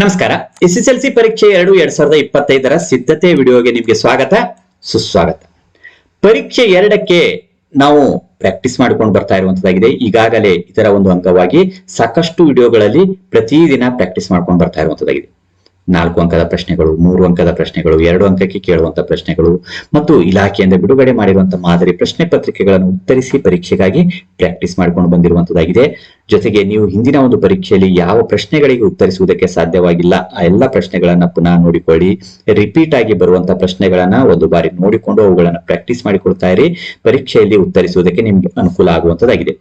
ನಮಸ್ಕಾರ. S S L C ಪರೀಕ್ಷೆ ಎರಡು ಎರಡ್ ಸಾವಿರದ ಇಪ್ಪತ್ತೈದರ ಸಿದ್ಧತೆ ವಿಡಿಯೋಗೆ ನಿಮಗೆ ಸ್ವಾಗತ, ಸುಸ್ವಾಗತ. ಪರೀಕ್ಷೆ ಎರಡಕ್ಕೆ ನಾವು ಪ್ರಾಕ್ಟೀಸ್ ಮಾಡ್ಕೊಂಡು ಬರ್ತಾ ಇರುವಂತದ್ದಾಗಿದೆ. ಈಗಾಗಲೇ ಇದರ ಒಂದು ಅಂಗವಾಗಿ ಸಾಕಷ್ಟು ವಿಡಿಯೋಗಳಲ್ಲಿ ಪ್ರತಿದಿನ ಪ್ರಾಕ್ಟೀಸ್ ಮಾಡ್ಕೊಂಡು ಬರ್ತಾ ಇರುವಂತದ್ದಾಗಿದೆ. ನಾಲ್ಕು ಅಂಕದ ಪ್ರಶ್ನೆಗಳು, ಮೂರು ಅಂಕದ ಪ್ರಶ್ನೆಗಳು, ಎರಡು ಅಂಕಕ್ಕೆ ಕೇಳುವಂತ ಪ್ರಶ್ನೆಗಳು ಮತ್ತು ಇಲಾಖೆಯಿಂದ ಬಿಡುಗಡೆ ಮಾಡಿರುವಂತಹ ಮಾದರಿ ಪ್ರಶ್ನೆ ಪತ್ರಿಕೆಗಳನ್ನು ಉತ್ತರಿಸಿ ಪರೀಕ್ಷೆಗಾಗಿ ಪ್ರಾಕ್ಟೀಸ್ ಮಾಡಿಕೊಂಡು ಬಂದಿರುವಂತದ್ದಾಗಿದೆ ಜೊತೆಗೆ ನೀವು ಹಿಂದಿನ ಒಂದು ಪರೀಕ್ಷೆಯಲ್ಲಿ ಯಾವ ಪ್ರಶ್ನೆಗಳಿಗೆ ಉತ್ತರಿಸುವುದಕ್ಕೆ ಸಾಧ್ಯವಾಗಿಲ್ಲ, ಆ ಎಲ್ಲ ಪ್ರಶ್ನೆಗಳನ್ನ ಪುನಃ ನೋಡಿಕೊಳ್ಳಿ. ರಿಪೀಟ್ ಆಗಿ ಬರುವಂತಹ ಪ್ರಶ್ನೆಗಳನ್ನ ಒಂದು ಬಾರಿ ನೋಡಿಕೊಂಡು ಅವುಗಳನ್ನು ಪ್ರಾಕ್ಟೀಸ್ ಮಾಡಿಕೊಡ್ತಾ ಇರಿ. ಪರೀಕ್ಷೆಯಲ್ಲಿ ಉತ್ತರಿಸುವುದಕ್ಕೆ ನಿಮ್ಗೆ ಅನುಕೂಲ ಆಗುವಂತದ್ದಾಗಿದೆ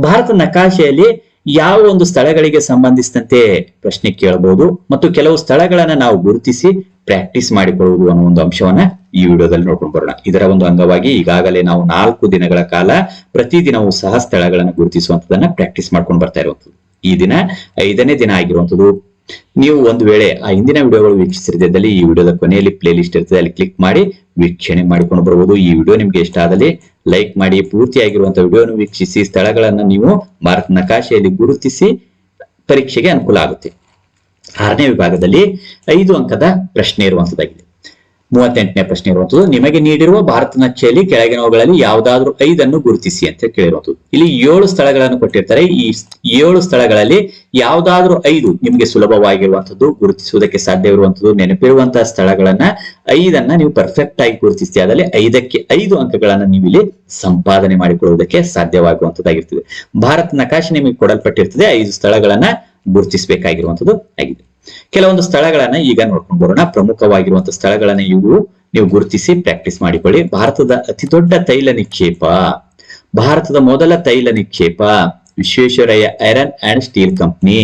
ಭಾರತ ನಕಾಶೆಯಲ್ಲಿ ಯಾವ ಒಂದು ಸ್ಥಳಗಳಿಗೆ ಸಂಬಂಧಿಸಿದಂತೆ ಪ್ರಶ್ನೆ ಕೇಳಬಹುದು ಮತ್ತು ಕೆಲವು ಸ್ಥಳಗಳನ್ನ ನಾವು ಗುರುತಿಸಿ ಪ್ರಾಕ್ಟೀಸ್ ಮಾಡಿಕೊಳ್ಳುವುದು ಅನ್ನೋ ಒಂದು ಅಂಶವನ್ನ ಈ ವಿಡಿಯೋದಲ್ಲಿ ನೋಡ್ಕೊಂಡು ಬರೋಣ. ಇದರ ಒಂದು ಅಂಗವಾಗಿ ಈಗಾಗಲೇ ನಾವು ನಾಲ್ಕು ದಿನಗಳ ಕಾಲ ಪ್ರತಿದಿನವೂ ಸಹ ಸ್ಥಳಗಳನ್ನು ಗುರುತಿಸುವಂತದನ್ನ ಪ್ರಾಕ್ಟೀಸ್ ಮಾಡ್ಕೊಂಡು ಬರ್ತಾ ಇರುವಂತದ್ದು. ಈ ದಿನ ಐದನೇ ದಿನ ಆಗಿರುವಂತದ್ದು. ನೀವು ಒಂದು ವೇಳೆ ಆ ಹಿಂದಿನ ವಿಡಿಯೋಗಳು ವೀಕ್ಷಿಸಿರ್ತಿದ್ದಲ್ಲಿ ಈ ವಿಡಿಯೋದ ಕೊನೆಯಲ್ಲಿ ಪ್ಲೇಲಿಸ್ಟ್ ಇರ್ತದೆ, ಅಲ್ಲಿ ಕ್ಲಿಕ್ ಮಾಡಿ ವೀಕ್ಷಣೆ ಮಾಡಿಕೊಂಡು ಬರಬಹುದು ಈ ವಿಡಿಯೋ ನಿಮಗೆ ಇಷ್ಟ ಆದಲ್ಲಿ ಲೈಕ್ ಮಾಡಿ ಪೂರ್ತಿಯಾಗಿರುವಂತಹ ವಿಡಿಯೋನು ವೀಕ್ಷಿಸಿ, ಸ್ಥಳಗಳನ್ನ ನೀವು ಭಾರತ ನಕಾಶೆಯಲ್ಲಿ ಗುರುತಿಸಿ ಪರೀಕ್ಷೆಗೆ ಅನುಕೂಲ ಆಗುತ್ತೆ. ಆರನೇ ವಿಭಾಗದಲ್ಲಿ ಐದು ಅಂಕದ ಪ್ರಶ್ನೆ ಇರುವಂತದ್ದಾಗಿದೆ ಮೂವತ್ತೆಂಟನೇ ಪ್ರಶ್ನೆ ಇರುವಂತದ್ದು ನಿಮಗೆ ನೀಡಿರುವ ಭಾರತ ನಕ್ಷೆಯಲ್ಲಿ ಕೆಳಗಿನವುಗಳಲ್ಲಿ ಯಾವುದಾದ್ರೂ ಐದನ್ನು ಗುರುತಿಸಿ ಅಂತ ಕೇಳಿರುವಂತದ್ದು ಇಲ್ಲಿ ಏಳು ಸ್ಥಳಗಳನ್ನು ಕೊಟ್ಟಿರ್ತಾರೆ. ಈ ಏಳು ಸ್ಥಳಗಳಲ್ಲಿ ಯಾವುದಾದ್ರೂ ಐದು ನಿಮಗೆ ಸುಲಭವಾಗಿರುವಂತದ್ದು ಗುರುತಿಸುವುದಕ್ಕೆ ಸಾಧ್ಯವಿರುವಂತದ್ದು ನೆನಪಿರುವಂತಹ ಸ್ಥಳಗಳನ್ನ ಐದನ್ನ ನೀವು ಪರ್ಫೆಕ್ಟ್ ಆಗಿ ಗುರುತಿಸಿ ಅದರಲ್ಲಿ ಐದಕ್ಕೆ ಐದು ಅಂಕಗಳನ್ನ ನೀವು ಇಲ್ಲಿ ಸಂಪಾದನೆ ಮಾಡಿಕೊಳ್ಳುವುದಕ್ಕೆ ಸಾಧ್ಯವಾಗುವಂತದ್ದಾಗಿರ್ತದೆ ಭಾರತ ನಕಾಶೆ ನಿಮಗೆ ಕೊಡಲ್ಪಟ್ಟಿರ್ತದೆ. ಐದು ಸ್ಥಳಗಳನ್ನ ಗುರುತಿಸಬೇಕಾಗಿರುವಂತದ್ದು ಆಗಿದೆ. ಕೆಲವೊಂದು ಸ್ಥಳಗಳನ್ನ ಈಗ ನೋಡ್ಕೊಂಡು ಬರೋಣ. ಪ್ರಮುಖವಾಗಿರುವಂತಹ ಸ್ಥಳಗಳನ್ನ ಇವು ನೀವು ಗುರುತಿಸಿ ಪ್ರಾಕ್ಟೀಸ್ ಮಾಡಿಕೊಳ್ಳಿ. ಭಾರತದ ಅತಿ ದೊಡ್ಡ ತೈಲ ನಿಕ್ಷೇಪ. ಭಾರತದ ಮೊದಲ ತೈಲ ನಿಕ್ಷೇಪ Visvesvaraya iron and steel company.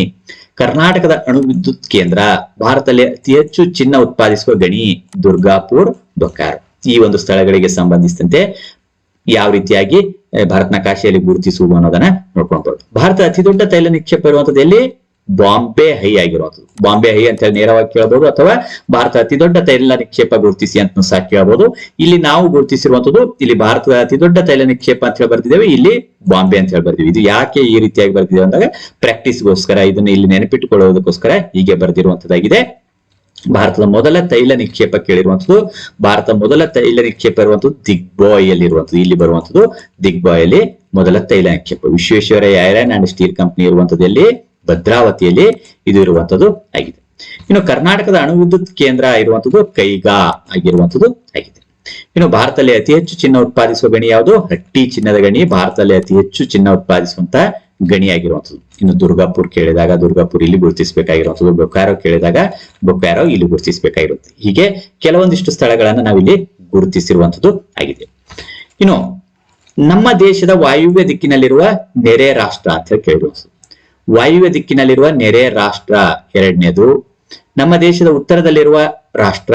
ಕರ್ನಾಟಕದ ಅಣು ವಿದ್ಯುತ್ ಕೇಂದ್ರ. ಭಾರತದಲ್ಲಿ ಅತಿ ಹೆಚ್ಚು ಚಿನ್ನ ಉತ್ಪಾದಿಸುವ ಗಣಿ ದುರ್ಗಾಪುರ್ ಬೊಕಾರ್ ಈ ಒಂದು ಸ್ಥಳಗಳಿಗೆ ಸಂಬಂಧಿಸಿದಂತೆ ಯಾವ ರೀತಿಯಾಗಿ, ಭಾರತನ ಕಾಶಿಯಲ್ಲಿ ಗುರುತಿಸುವುದು ಅನ್ನೋದನ್ನ ನೋಡ್ಕೊಂಡು ಭಾರತದ ಭಾರತ ಅತಿ ದೊಡ್ಡ ತೈಲ ನಿಕ್ಷೇಪ ಇರುವಂತದ್ದು ಎಲ್ಲಿ? ಬಾಂಬೆ ಹೈ ಆಗಿರುವಂಥದ್ದು ಬಾಂಬೆ ಹೈ ಅಂತ ಹೇಳಿ ನೇರವಾಗಿ ಕೇಳಬಹುದು ಅಥವಾ ಭಾರತ ಅತಿ ದೊಡ್ಡ ತೈಲ ನಿಕ್ಷೇಪ ಗುರುತಿಸಿ ಅಂತ ಸಹ ಕೇಳಬಹುದು ಇಲ್ಲಿ ನಾವು ಗುರುತಿಸಿರುವಂತದ್ದು ಇಲ್ಲಿ ಭಾರತದ ಅತಿ ದೊಡ್ಡ ತೈಲ ನಿಕ್ಷೇಪ ಅಂತ ಹೇಳಿ ಬರ್ತಿದ್ದೇವೆ ಇಲ್ಲಿ ಬಾಂಬೆ ಅಂತ ಹೇಳಿ ಬರ್ತೀವಿ ಇದು ಯಾಕೆ ಈ ರೀತಿಯಾಗಿ ಬರ್ತಿದ್ದೇವೆ ಅಂದಾಗ ಪ್ರಾಕ್ಟೀಸ್ಗೋಸ್ಕರ ಇದನ್ನ ಇಲ್ಲಿ ನೆನಪಿಟ್ಟುಕೊಳ್ಳುವುದಕ್ಕೋಸ್ಕರ ಹೀಗೆ ಬರ್ದಿರುವಂತದ್ದಾಗಿದೆ ಭಾರತದ ಮೊದಲ ತೈಲ ನಿಕ್ಷೇಪ ಕೇಳಿರುವಂತದ್ದು ಭಾರತ ಮೊದಲ ತೈಲ ನಿಕ್ಷೇಪ ಇರುವಂತದ್ದು ದಿಗ್ಬಾಯ್ ಅಲ್ಲಿ ಇರುವಂತದ್ದು ಇಲ್ಲಿ ಬರುವಂತದ್ದು ದಿಗ್ಬಾಯ್ ಅಲ್ಲಿ ಮೊದಲ ತೈಲ ನಿಕ್ಷೇಪ. Vishweshwara iron and steel company ಇರುವಂತದ್ದು ಭದ್ರಾವತಿಯಲ್ಲಿ ಇದು ಇರುವಂತದ್ದು ಆಗಿದೆ. ಇನ್ನು ಕರ್ನಾಟಕದ ಅಣು ವಿದ್ಯುತ್ ಕೇಂದ್ರ ಇರುವಂತದ್ದು ಕೈಗಾ ಆಗಿರುವಂತದ್ದು ಆಗಿದೆ. ಇನ್ನು ಭಾರತದಲ್ಲಿ ಅತಿ ಹೆಚ್ಚು ಚಿನ್ನ ಉತ್ಪಾದಿಸುವ ಗಣಿ ಯಾವುದು? ಹಟ್ಟಿ ಚಿನ್ನದ ಗಣಿ. ಭಾರತದಲ್ಲಿ ಅತಿ ಹೆಚ್ಚು ಚಿನ್ನ ಉತ್ಪಾದಿಸುವಂತ ಗಣಿಯಾಗಿರುವಂತದ್ದು ಇನ್ನು ದುರ್ಗಾಪುರ್ ಕೇಳಿದಾಗ ದುರ್ಗಾಪುರ್ ಇಲ್ಲಿ ಗುರುತಿಸಬೇಕಾಗಿರುವಂತದ್ದು. ಬೊಕ್ಕಾರೋ ಕೇಳಿದಾಗ ಬೊಕ್ಕಾರೋ ಇಲ್ಲಿ ಗುರುತಿಸಬೇಕಾಗಿರುತ್ತೆ. ಹೀಗೆ ಕೆಲವೊಂದಿಷ್ಟು ಸ್ಥಳಗಳನ್ನು ನಾವಿಲ್ಲಿ ಗುರುತಿಸಿರುವಂತದ್ದು ಆಗಿದೆ. ಇನ್ನು ನಮ್ಮ ದೇಶದ ವಾಯುವ್ಯ ದಿಕ್ಕಿನಲ್ಲಿರುವ ನೆರೆ ರಾಷ್ಟ್ರ ಅಂತ ಹೇಳಿ ವಾಯುವ್ಯ ದಿಕ್ಕಿನಲ್ಲಿರುವ ನೆರೆ ರಾಷ್ಟ್ರ. ಎರಡನೇದು, ನಮ್ಮ ದೇಶದ ಉತ್ತರದಲ್ಲಿರುವ ರಾಷ್ಟ್ರ.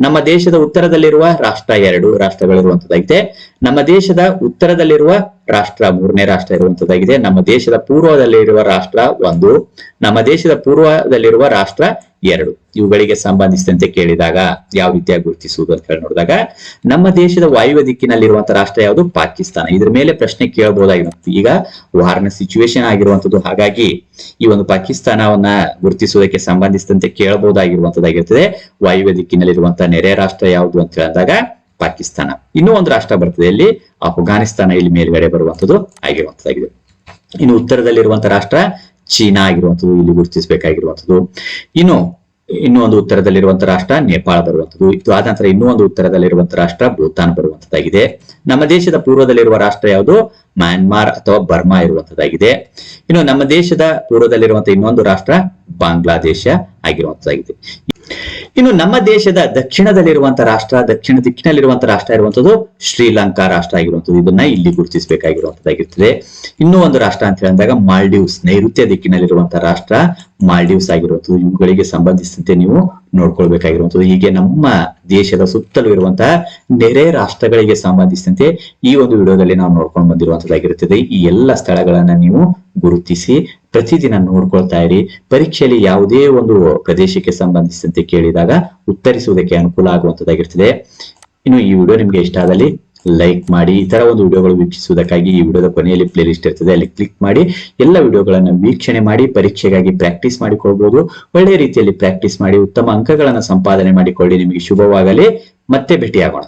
ನಮ್ಮ ದೇಶದ ಉತ್ತರದಲ್ಲಿರುವ ರಾಷ್ಟ್ರ ಎರಡು ರಾಷ್ಟ್ರಗಳಿರುವಂತದ್ದಾಗಿದೆ ನಮ್ಮ ದೇಶದ ಉತ್ತರದಲ್ಲಿರುವ ರಾಷ್ಟ್ರ, ಮೂರನೇ ರಾಷ್ಟ್ರ ಇರುವಂತದ್ದಾಗಿದೆ. ನಮ್ಮ ದೇಶದ ಪೂರ್ವದಲ್ಲಿರುವ ರಾಷ್ಟ್ರ ಒಂದು, ನಮ್ಮ ದೇಶದ ಪೂರ್ವದಲ್ಲಿರುವ ರಾಷ್ಟ್ರ ಎರಡು. ಇವುಗಳಿಗೆ ಸಂಬಂಧಿಸಿದಂತೆ ಕೇಳಿದಾಗ ಯಾವ ರೀತಿಯಾಗಿ ಗುರುತಿಸುವುದು ಅಂತ ಹೇಳಿ ನೋಡಿದಾಗ, ನಮ್ಮ ದೇಶದ ವಾಯುವ್ಯ ದಿಕ್ಕಿನಲ್ಲಿರುವಂತಹ ರಾಷ್ಟ್ರ ಯಾವುದು? ಪಾಕಿಸ್ತಾನ. ಇದ್ರ ಮೇಲೆ ಪ್ರಶ್ನೆ ಕೇಳಬಹುದಾಗಿರುತ್ತೆ ಈಗ ವಾರ್ನ ಸಿಚುವೇಶನ್ ಆಗಿರುವಂತದ್ದು ಹಾಗಾಗಿ ಈ ಒಂದು ಪಾಕಿಸ್ತಾನವನ್ನ ಗುರುತಿಸುವುದಕ್ಕೆ ಸಂಬಂಧಿಸಿದಂತೆ ಕೇಳಬಹುದಾಗಿರುವಂತದ್ದಾಗಿರ್ತದೆ ವಾಯುವ್ಯ ದಿಕ್ಕಿನಲ್ಲಿರುವಂತಹ ನೆರೆ ರಾಷ್ಟ್ರ ಯಾವುದು ಅಂತ ಹೇಳಿದಾಗ ಪಾಕಿಸ್ತಾನ. ಇನ್ನೂ ಒಂದು ರಾಷ್ಟ್ರ ಬರ್ತದೆ ಇಲ್ಲಿ. ಅಫ್ಘಾನಿಸ್ತಾನ ಇಲ್ಲಿ ಮೇಲ್ಗಡೆ ಬರುವಂತದ್ದು ಆಗಿರುವಂತದ್ದಾಗಿದೆ ಇನ್ನು ಉತ್ತರದಲ್ಲಿರುವಂತಹ ರಾಷ್ಟ್ರ ಚೀನಾ ಆಗಿರುವಂತದ್ದು ಇಲ್ಲಿ ಗುರುತಿಸಬೇಕಾಗಿರುವಂತದ್ದು ಇನ್ನು, ಇನ್ನೂ ಒಂದು ಉತ್ತರದಲ್ಲಿರುವಂತಹ ರಾಷ್ಟ್ರ ನೇಪಾಳ ಬರುವಂತದ್ದು ಇದು ಆದ ನಂತರ ಇನ್ನೂ ಒಂದು ಉತ್ತರದಲ್ಲಿರುವಂತಹ ರಾಷ್ಟ್ರ ಭೂತಾನ್ ಬರುವಂತದ್ದಾಗಿದೆ ನಮ್ಮ ದೇಶದ ಪೂರ್ವದಲ್ಲಿರುವ ರಾಷ್ಟ್ರ ಯಾವುದು? ಮ್ಯಾನ್ಮಾರ್ ಅಥವಾ ಬರ್ಮಾ ಇರುವಂತದ್ದಾಗಿದೆ ಇನ್ನು ನಮ್ಮ ದೇಶದ ಪೂರ್ವದಲ್ಲಿರುವಂತಹ ಇನ್ನೊಂದು ರಾಷ್ಟ್ರ ಬಾಂಗ್ಲಾದೇಶ ಆಗಿರುವಂತದ್ದಾಗಿದೆ ಇನ್ನು ನಮ್ಮ ದೇಶದ ದಕ್ಷಿಣದಲ್ಲಿರುವಂತಹ ರಾಷ್ಟ್ರ, ದಕ್ಷಿಣ ದಿಕ್ಕಿನಲ್ಲಿರುವಂತಹ ರಾಷ್ಟ್ರ ಇರುವಂತದ್ದು ಶ್ರೀಲಂಕಾ ರಾಷ್ಟ್ರ ಆಗಿರುವಂತದ್ದು. ಇದನ್ನ ಇಲ್ಲಿ ಗುರುತಿಸಬೇಕಾಗಿರುವಂತದ್ದಾಗಿರ್ತದೆ. ಇನ್ನೂ ಒಂದು ರಾಷ್ಟ್ರ ಅಂತ ಹೇಳಿದಾಗ ಮಾಲ್ಡೀವ್ಸ್, ನೈಋತ್ಯ ದಿಕ್ಕಿನಲ್ಲಿರುವಂತಹ ರಾಷ್ಟ್ರ ಮಾಲ್ಡೀವ್ಸ್ ಆಗಿರುವಂತದ್ದು. ಇವುಗಳಿಗೆ ಸಂಬಂಧಿಸಿದಂತೆ ನೀವು ನೋಡ್ಕೊಳ್ಬೇಕಾಗಿರುವಂತದ್ದು. ಹೀಗೆ ನಮ್ಮ ದೇಶದ ಸುತ್ತಲೂ ಇರುವಂತಹ ನೆರೆ ರಾಷ್ಟ್ರಗಳಿಗೆ ಸಂಬಂಧಿಸಿದಂತೆ ಈ ಒಂದು ವಿಡಿಯೋದಲ್ಲಿ ನಾವು ನೋಡ್ಕೊಂಡು ಬಂದಿರುವಂತದ್ದಾಗಿರುತ್ತದೆ. ಈ ಎಲ್ಲ ಸ್ಥಳಗಳನ್ನ ನೀವು ಗುರುತಿಸಿ ಪ್ರತಿದಿನ ನೋಡ್ಕೊಳ್ತಾ ಇರಿ. ಪರೀಕ್ಷೆಯಲ್ಲಿ ಯಾವುದೇ ಒಂದು ಪ್ರದೇಶಕ್ಕೆ ಸಂಬಂಧಿಸಿದಂತೆ ಕೇಳಿದಾಗ ಉತ್ತರಿಸುವುದಕ್ಕೆ ಅನುಕೂಲ ಆಗುವಂತದ್ದಾಗಿರ್ತದೆ. ಇನ್ನು ಈ ವಿಡಿಯೋ ನಿಮ್ಗೆ ಇಷ್ಟ ಆದಲ್ಲಿ ಲೈಕ್ ಮಾಡಿ, ಈ ತರ ಒಂದು ವಿಡಿಯೋಗಳು ವೀಕ್ಷಿಸುವುದಕ್ಕಾಗಿ ಈ ವಿಡಿಯೋದ ಕೊನೆಯಲ್ಲಿ ಪ್ಲೇ ಲಿಸ್ಟ್ ಇರ್ತದೆ, ಅಲ್ಲಿ ಕ್ಲಿಕ್ ಮಾಡಿ, ಎಲ್ಲ ವಿಡಿಯೋಗಳನ್ನು ವೀಕ್ಷಣೆ ಮಾಡಿ, ಪರೀಕ್ಷೆಗಾಗಿ ಪ್ರಾಕ್ಟೀಸ್ ಮಾಡಿಕೊಳ್ಬಹುದು ಒಳ್ಳೆ ರೀತಿಯಲ್ಲಿ ಪ್ರಾಕ್ಟೀಸ್ ಮಾಡಿ, ಉತ್ತಮ ಅಂಕಗಳನ್ನು ಸಂಪಾದನೆ ಮಾಡಿಕೊಳ್ಳಿ. ನಿಮಗೆ ಶುಭವಾಗಲಿ. ಮತ್ತೆ ಭೇಟಿಯಾಗೋಣ.